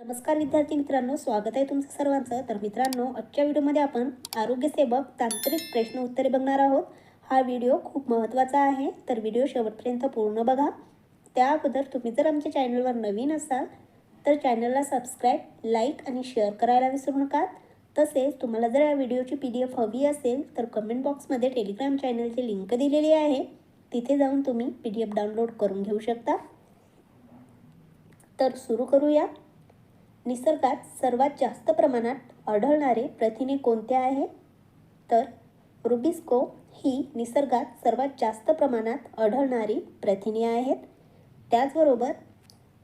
नमस्कार विद्यार्थी मित्रांनो स्वागत आहे तुमचं सर्वांचं. तर मित्रांनो आजच्या व्हिडिओमध्ये आपण आरोग्यसेवक तांत्रिक प्रश्न उत्तरे बघणार आहोत. हा व्हिडिओ खूप महत्त्वाचा आहे. तर व्हिडिओ शेवटपर्यंत पूर्ण बघा. त्या अगोदर तुम्ही जर आमच्या चॅनलवर नवीन असाल तर चॅनलला सबस्क्राईब लाईक आणि शेअर करायला विसरू नका. तसेच तुम्हाला जर या व्हिडिओची पी डी एफ हवी असेल तर कमेंट बॉक्समध्ये टेलिग्राम चॅनलची लिंक दिलेली आहे. तिथे जाऊन तुम्ही पी डी एफ डाउनलोड करून घेऊ शकता. तर सुरू करूया. निसर्गात सर्वात जास्त प्रमाणात आढळणारे प्रथिने कोणते आहे? तर रुबिस्को ही निसर्गात सर्वात जास्त प्रमाणात आढळणारी प्रथिने आहेत. त्याचबरोबर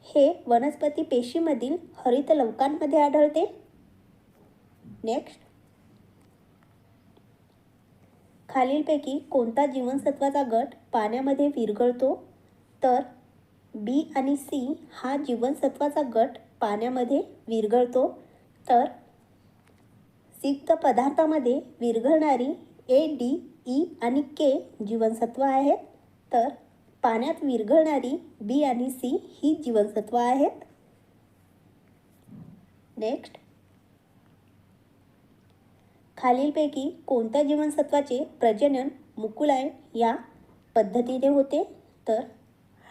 हे वनस्पती पेशीमधील हरितलवकांमध्ये आढळते. नेक्स्ट. खालीलपैकी कोणता जीवनसत्वाचा गट पाण्यामध्ये विरघळतो? तर बी आणि सी हा जीवनसत्वाचा गट पाण्यामध्ये विरघळतो तर सिक्त पदार्थामध्ये विरघळणारी ए डी ई आणि के जीवनसत्व आहेत. तर पाण्यात विरघळणारी बी आणि सी ही जीवनसत्व आहेत. नेक्स्ट खालीलपैकी कोणत्या जीवनसत्वाचे प्रजनन मुकुलायन या पद्धतीने होते? तर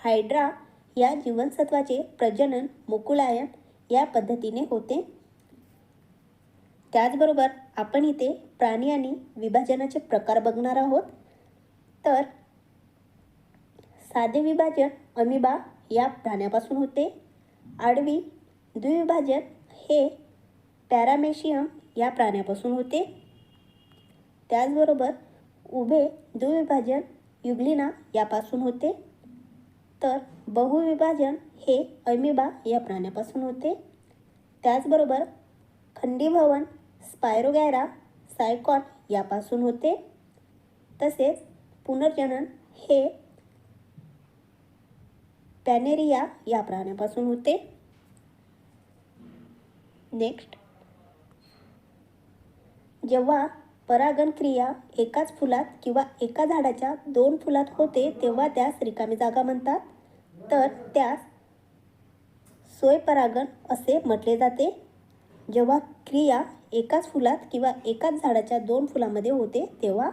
हायड्रा या जीवनसत्वाचे प्रजनन मुकुलायन या पद्धतीने होते. त्याचबरोबर आपण इथे प्राणी आणि विभाजनाचे प्रकार बघणार आहोत. तर साधे विभाजन अमिबा या प्राण्यापासून होते. आडवी द्विविभाजन हे पॅरामेशियम या प्राण्यापासून होते. त्याचबरोबर उभे द्विविभाजन युग्लिना यापासून होते. तर बहुविभाजन हे अमिबा या प्राण्यापासून होते. त्याचबरोबर खंडीभवन स्पायरोगॅरा सायकॉन यापासून होते. तसेच पुनर्जनन हे पॅनेरिया या प्राण्यापासून होते. नेक्स्ट जेव्हा परागण क्रिया एकाच फुलात किंवा एका झाडाच्या दोन फुलात होते तेव्हा त्यास रिकामी जागा म्हणतात. तर त्यास स्वयंपरागण असे म्हटले जाते. जेव्हा क्रिया एकाच फुलात किंवा एकाच झाडाच्या दोन फुलामध्ये होते तेव्हा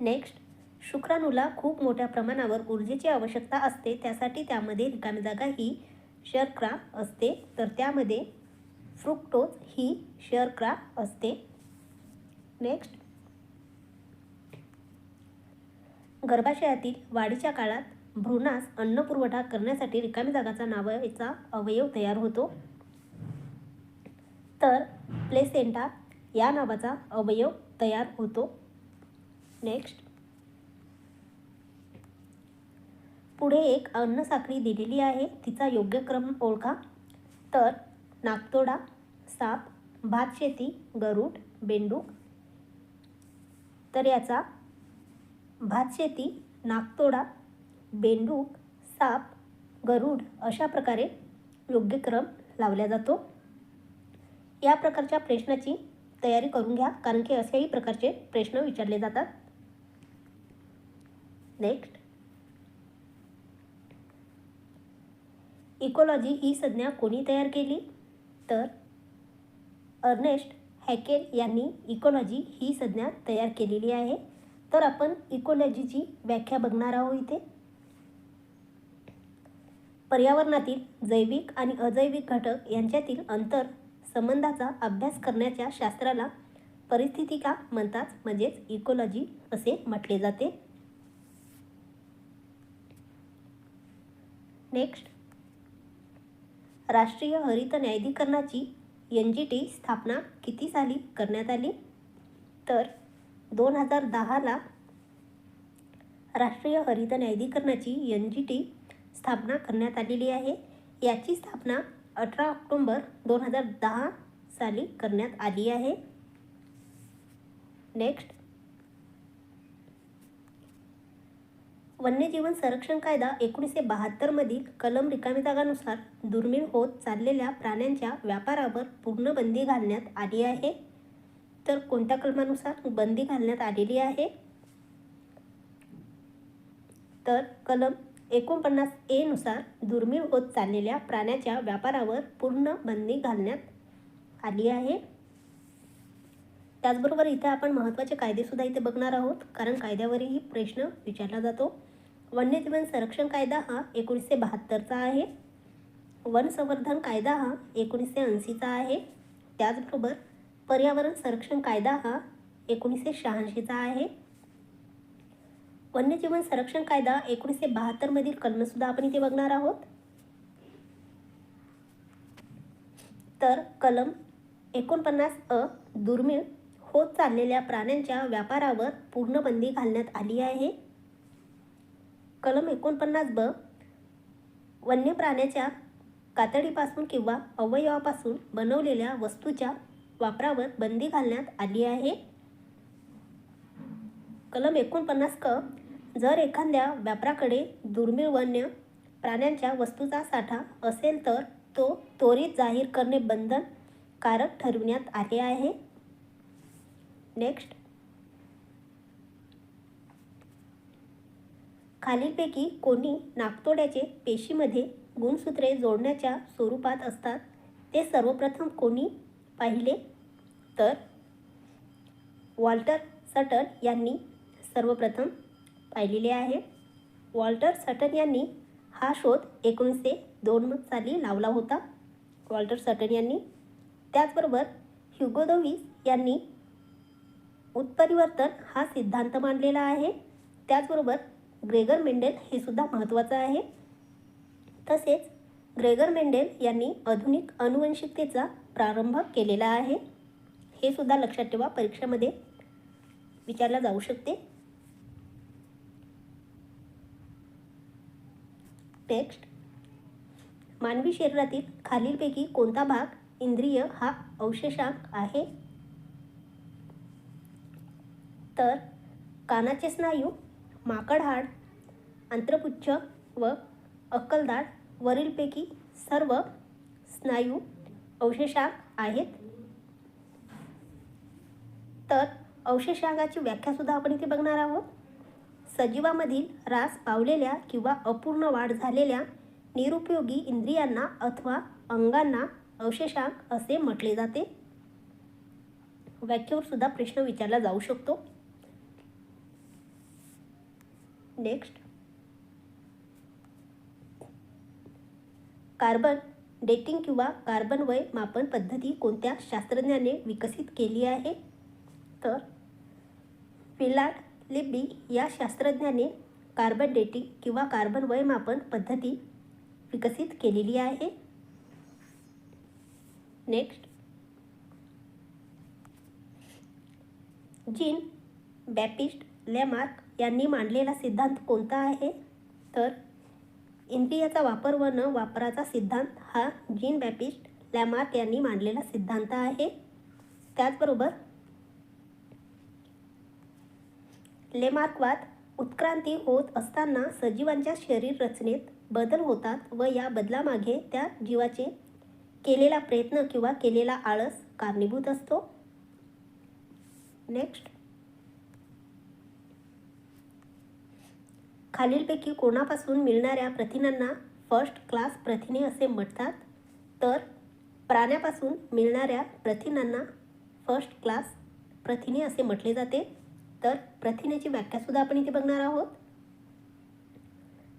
नेक्स्ट शुक्राणूला खूप मोठ्या प्रमाणावर ऊर्जेची आवश्यकता असते त्यासाठी त्यामध्ये रिकामी जागा ही शर्करा असते. तर त्यामध्ये फ्रुक्टोज ही शर्करा असते. नेक्स्ट. गर्भाशयातील वाढीच्या काळात भ्रूणास अन्न पुरवठा करण्यासाठी रिकामी जागाचा नावाचा अवयव तयार होतो. तर प्लेसेंटा या नावाचा अवयव तयार होतो. नेक्स्ट. पुढे एक अन्नसाखळी दिलेली आहे. तिचा योग्य क्रम ओळखा. तर नागतोडा साप भातशेती गरुड बेंडूक. तर याचा भातशेती नागतोडा बेंडूक साप गरुड अशा प्रकारे योग्य क्रम लावला जातो. या प्रकारच्या प्रश्नाची तयारी करून घ्या कारण की अशाही प्रकारचे प्रश्न विचारले जातात. नेक्स्ट इकोलॉजी ही संज्ञा कोणी तयार केली? तर अर्नेस्ट हॅकेल यांनी इकोलॉजी ही संज्ञा तयार केलेली आहे. तर आपण इकोलॉजीची व्याख्या बघणार आहोत इथे. पर्यावरणातील जैविक आणि अजैविक घटक यांच्यातील अंतर संबंधाचा अभ्यास करण्याच्या शास्त्राला परिस्थितिका म्हणतात म्हणजेच इकोलॉजी असे म्हटले जाते. नेक्स्ट राष्ट्रीय हरित न्यायाधिकरणाची एन जी टी स्थापना किती साली करण्यात आली? तर दोन हजार दहाला राष्ट्रीय हरित न्यायाधिकरणाची एन जी टी स्थापना करण्यात आलेली आहे. याची स्थापना अठरा ऑक्टोंबर दोन हजार दहा साली करण्यात आली आहे. नेक्स्ट वन्यजीवन संरक्षण कायदा एकोणीसशे बहात्तरमधील कलम रिकामी जागानुसार दुर्मिळ होत चाललेल्या प्राण्यांच्या व्यापारावर पूर्ण बंदी घालण्यात आली आहे. तर कोणत्या कलमानुसार बंदी घालण्यात आलेली आहे? तर कलम एकोणपन्नास एनुसार दुर्मिळ होत चाललेल्या प्राण्याच्या व्यापारावर पूर्ण बंदी घालण्यात आली आहे. त्याचबरोबर इथे आपण महत्त्वाचे कायदेसुद्धा इथे बघणार आहोत कारण कायद्यावरही प्रश्न विचारला जातो. वन्यजीवन संरक्षण कायदा हा एकोणीसशे बहात्तरचा आहे. वन संवर्धन कायदा हा एकोणीसशे ऐंशीचा आहे. त्याचबरोबर पर्यावरण संरक्षण कायदा हा एकोणीसशे शहाऐंशीचा आहे. वन्यजीवन संरक्षण कायदा एकोणीसशे बहात्तरमधील कलमसुद्धा आपण इथे बघणार आहोत. तर कलम एकोणपन्नास अ दुर्मिळ होत चाललेल्या प्राण्यांच्या व्यापारावर पूर्ण बंदी घालण्यात आली आहे. कलम एकोणपन्नास ब वन्य प्राण्याच्या कातडीपासून किंवा अवयवापासून बनवलेल्या वस्तूच्या वापरावर बंदी घालण्यात आली आहे. कलम एकोणपन्नास क जर एखाद्या व्यापाराकडे दुर्मिळ वन्य प्राण्यांच्या वस्तूचा साठा असेल तर तो त्वरित जाहीर करणे बंधनकारक ठरविण्यात आले आहे. नेक्स्ट खालीलपैकी कोणी नाकतोड्याचे पेशीमध्ये गुणसूत्रे जोडण्याच्या स्वरूपात असतात ते सर्वप्रथम कोणी पाहिले? तर वॉल्टर सटन यांनी सर्वप्रथम पाहिलेले आहे. वॉल्टर सटन यांनी हा शोध एकोणीसशे दोन साली लावला होता. वॉल्टर सटन यांनी त्याचबरोबर ह्युगोदोविस यांनी उत्परिवर्तन हा सिद्धांत मांडलेला आहे. त्याचबरोबर ग्रेगर मेंडेल हे सुद्धा महत्त्वाचं आहे. तसेच ग्रेगर मेंडेल यांनी आधुनिक अनुवंशिकतेचा प्रारंभ केलेला आहे. हे सुद्धा लक्षात ठेवा परीक्षेमध्ये विचारला जाऊ शकते. नेक्स्ट मानवी शरीरातील खालीलपैकी कोणता भाग इंद्रिय हा अवशेषांक आहे? तर कानाचे स्नायू माकडहाड आंत्रपुच्छ व अक्कलदाढ वरीलपैकी सर्व स्नायू अवशेषांक आहेत. तर अवशेषांगाची व्याख्यासुद्धा आपण इथे बघणार आहोत. सजीवामधील रास पावलेल्या किंवा अपूर्ण वाढ झालेल्या निरुपयोगी इंद्रियांना अथवा अंगांना अवशेषांक असे म्हटले जाते. व्याख्येवर सुद्धा प्रश्न विचारला जाऊ शकतो. नेक्स्ट कार्बन डेटिंग किंवा कार्बन वय मापन पद्धती कोणत्या शास्त्रज्ञाने विकसित केली आहे? तर विलाट लिब्बी या शास्त्रज्ञाने कार्बन डेटिंग किंवा कार्बन वय मापन पद्धती विकसित केलेली आहे. नेक्स्ट जीन बॅपिस्ट लेमार्क यांनी मांडलेला सिद्धांत कोणता आहे? तर इंद्रियाचा वापर व न वापराचा सिद्धांत हा जीन बॅपिस्ट लॅमार्क यांनी मांडलेला सिद्धांत आहे. त्याचबरोबर लेमार्कवाद उत्क्रांती होत असताना सजीवांच्या शरीर रचनेत बदल होतात व या बदलामागे त्या जीवाचे केलेला प्रयत्न किंवा केलेला आळस कारणीभूत असतो. नेक्स्ट. खालीलपैकी कोणापासून मिळणाऱ्या प्रथिनांना फर्स्ट क्लास प्रथिने असे म्हणतात? तर प्राण्यापासून मिळणाऱ्या प्रथिनांना फर्स्ट क्लास प्रथिने असे म्हटले जाते. तर प्रथिनेची व्याख्यासुद्धा आपण इथे बघणार आहोत.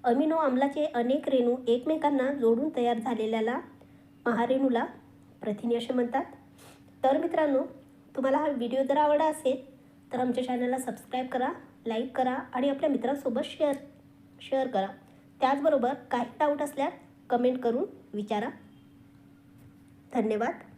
अमिनो आम्लाचे अनेक रेणू एकमेकांना जोडून तयार झालेल्याला महारेणूला प्रथिने असे म्हणतात. तर मित्रांनो तुम्हाला हा व्हिडिओ जर आवडला असेल तर आमच्या चॅनलला सबस्क्राईब करा. लाईक करा आणि आपल्या मित्रांसोबत शेअर शेअर करा. त्याचबरोबर काही डाऊट असल्यास कमेंट करून विचारा. धन्यवाद.